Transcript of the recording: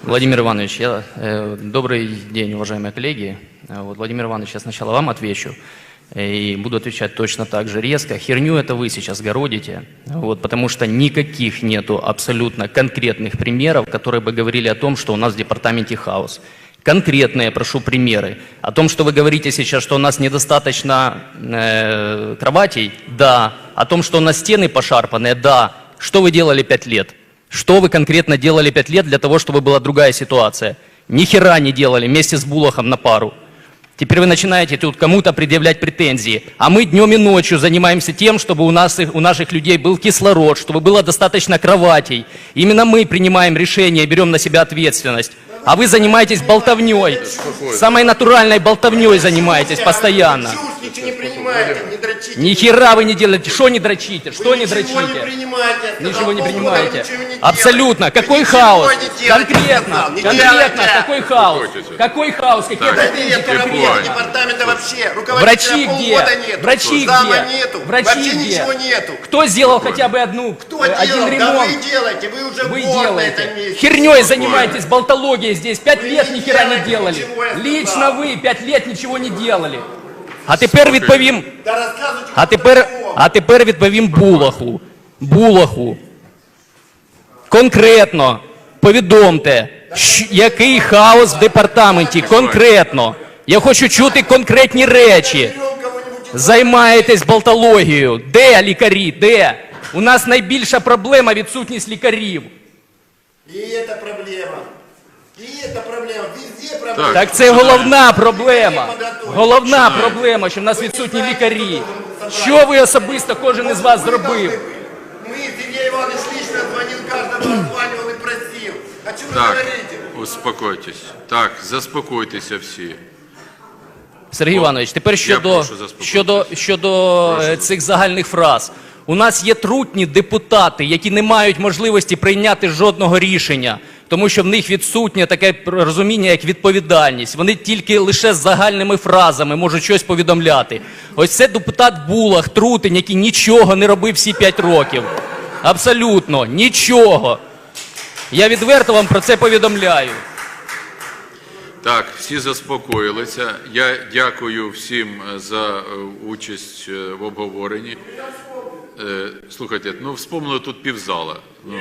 Владимир Иванович, я, э, добрый день, уважаемые коллеги. Э, Вот, Владимир Иванович, я сначала вам отвечу. э, И буду отвечать точно так же резко. Херню это вы сейчас городите, вот, потому что никаких нету абсолютно конкретных примеров, которые бы говорили о том, что у нас в департаменте хаос. Конкретные, прошу, примеры. О том, что вы говорите сейчас, что у нас недостаточно э, кроватей, да. О том, что у нас стены пошарпанные, да. Что вы делали пять лет? Что вы конкретно делали пять лет для того, чтобы была другая ситуация? Ни хера не делали вместе с Булахом на пару. Теперь вы начинаете тут кому-то предъявлять претензии. А мы днем и ночью занимаемся тем, чтобы у, нас, у наших людей был кислород, чтобы было достаточно кроватей. Именно мы принимаем решения, берем на себя ответственность. А вы занимаетесь болтовней. Самой натуральной болтовней занимаетесь постоянно принимаете, не дрочите. Ни хера вы не делаете. Что не дрочите? Что вы не дрочите? Ничего не принимаете. Ничего не принимаете. Абсолютно. Какой хаос? Конкретно. Конкретно. Какой хаос? Какой хаос? Какие врачи? Департамента вообще. Руководителя полгода нету. Врачи где? Зама нету. Врачи где? ничего нету. Кто сделал хотя бы одну? Кто э, один ремонт? Да вы делаете. Вы уже вы делаете. Херней занимаетесь, болтологией здесь. Пять лет ни хера не делали. Лично вы пять лет ничего не делали. А тепер відповім, а тепер, а тепер відповім Булаху. Булаху. Конкретно повідомте, який хаос в департаменті. Конкретно. Я хочу чути конкретні речі. Займаєтесь болтологією. Де лікарі? Де? У нас найбільша проблема відсутність лікарів. И это проблема. И это проблема. Везде проблема. Так це головна проблема. Головна проблема, що в нас відсутні лікарі. Що ви особисто кожен із вас зробив? Мы, Сергей Иванович, лично звонил каждому, названивал и просил. О чем вы Так, говорите? успокойтесь. Так, заспокойтеся всі. Сергій Іванович, тепер щодо, прошу заспокоїтись. щодо, щодо е, цих загальних фраз. У нас є трутні депутати, які не мають можливості прийняти жодного рішення, тому що в них відсутнє таке розуміння, як відповідальність. Вони тільки лише з загальними фразами можуть щось повідомляти. Ось це депутат Булах, Трутень, який нічого не робив всі п'ять років. Абсолютно нічого. Я відверто вам про це повідомляю. Так, всі заспокоїлися. Я дякую всім е, за е, участь е, в обговоренні. Слухайте, ну вспомнили тут півзала. Ну,